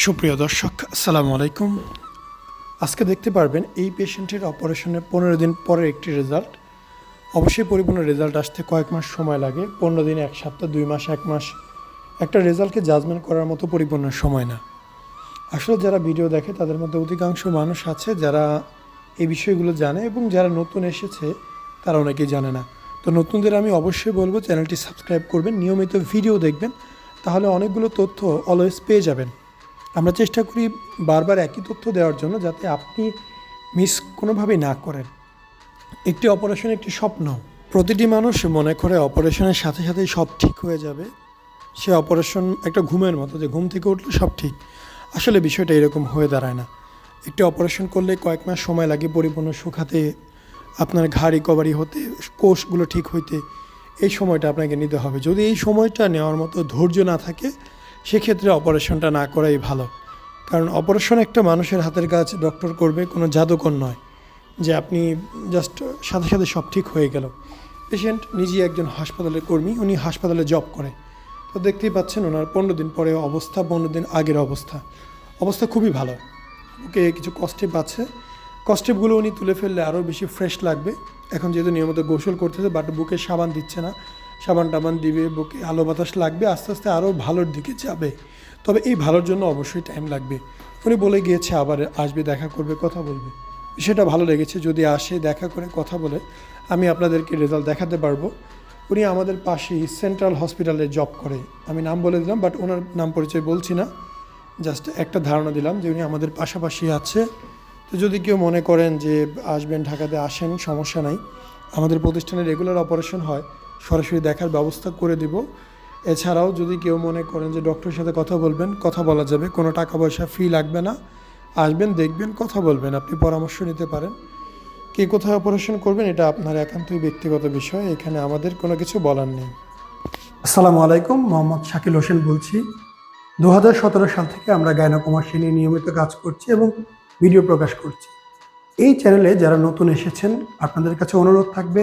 সুপ্রিয় দর্শক, আসসালামু আলাইকুম। আজকে দেখতে পারবেন এই পেশেন্টের অপারেশনের পনেরো দিন পরের একটি রেজাল্ট। অবশ্যই পরিপূর্ণ রেজাল্ট আসতে কয়েক মাস সময় লাগে, পনেরো দিন, এক সপ্তাহ, দুই মাস, এক মাস। একটা রেজাল্টকে জাজমেন্ট করার মতো পরিপূর্ণ সময় না। আসলে যারা ভিডিও দেখে, তাদের মধ্যে অধিকাংশ মানুষ আছে যারা এই বিষয়গুলো জানে এবং যারা নতুন এসেছে, তারা অনেকেই জানে না। তো নতুনদের আমি অবশ্যই বলব, চ্যানেলটি সাবস্ক্রাইব করবেন, নিয়মিত ভিডিও দেখবেন, তাহলে অনেকগুলো তথ্য অলওয়েজ পেয়ে যাবেন। আমরা চেষ্টা করি বারবার একই তথ্য দেওয়ার জন্য যাতে আপনি মিস কোনোভাবেই না করেন। একটি অপারেশন একটি স্বপ্ন। প্রতিটি মানুষ মনে করে অপারেশনের সাথে সাথেই সব ঠিক হয়ে যাবে। সে অপারেশন একটা ঘুমের মতো যে ঘুম থেকে উঠলে সব ঠিক। আসলে বিষয়টা এরকম হয়ে দাঁড়ায় না। একটি অপারেশন করলে কয়েক মাস সময় লাগে পরিপূর্ণ শুকাতে, আপনার ঘা রিকভারি হতে, কোষগুলো ঠিক হইতে। এই সময়টা আপনাকে নিতে হবে। যদি এই সময়টা নেওয়ার মতো ধৈর্য না থাকে সেক্ষেত্রে অপারেশনটা না করাই ভালো। কারণ অপারেশন একটা মানুষের হাতের কাজ ডক্টর করবে, কোনো জাদুকর নয়। যে আপনি জাস্ট সাথে সাথে সব ঠিক হয়ে গেল। পেশেন্ট নিজেই একজন হাসপাতালের কর্মী, উনি হাসপাতালে জব করে। তো দেখতেই পাচ্ছেন ওনার পনেরো দিন পরে অবস্থা, পনেরো দিন আগের অবস্থা। অবস্থা খুবই ভালো। ওকে কিছু কস্টেপ আছে। কস্টেপগুলো উনি তুলে ফেললে আরও বেশি ফ্রেশ লাগবে। এখন যেহেতু নিয়মিত গোসল করতেছে বাট বুকে সাবান দিচ্ছে না। সাবান টাবান দিবে, বুকে আলো বাতাস লাগবে, আস্তে আস্তে আরও ভালোর দিকে যাবে। তবে এই ভালোর জন্য অবশ্যই টাইম লাগবে। উনি বলে গিয়েছে, আবার আসবে, দেখা করবে, কথা বলবে। সেটা ভালো লেগেছে, যদি আসে, দেখা করে, কথা বলে, আমি আপনাদেরকে রেজাল্ট দেখাতে পারব। উনি আমাদের পাশেই সেন্ট্রাল হসপিটালে জব করে। আমি নাম বলে দিলাম বাট ওনার নাম পরিচয় বলছি না। জাস্ট একটা ধারণা দিলাম যে উনি আমাদের পাশাপাশি আছে। তো যদি কেউ মনে করেন যে আসবেন, ঢাকাতে আসেন, সমস্যা নাই। আমাদের প্রতিষ্ঠানে রেগুলার অপারেশন হয়। সরাসরি দেখার ব্যবস্থা করে দিব। এছাড়াও যদি কেউ মনে করেন যে ডক্টরের সাথে কথা বলবেন, কথা বলা যাবে। কোনো টাকা পয়সা ফি লাগবে না। আসবেন, দেখবেন, কথা বলবেন। আপনি পরামর্শ নিতে পারেন। কে কোথায় অপারেশন করবেন, এটা আপনার একান্তই ব্যক্তিগত বিষয়। এখানে আমাদের কোনো কিছু বলার নেই। আসসালামু আলাইকুম, মোহাম্মদ শাকিল হোসেন বলছি। দু হাজার সতেরো সাল থেকে আমরা গায়নাকুমাসী নিয়ে নিয়মিত কাজ করছি এবং ভিডিও প্রকাশ করছি। এই চ্যানেলে যারা নতুন এসেছেন, আপনাদের কাছে অনুরোধ থাকবে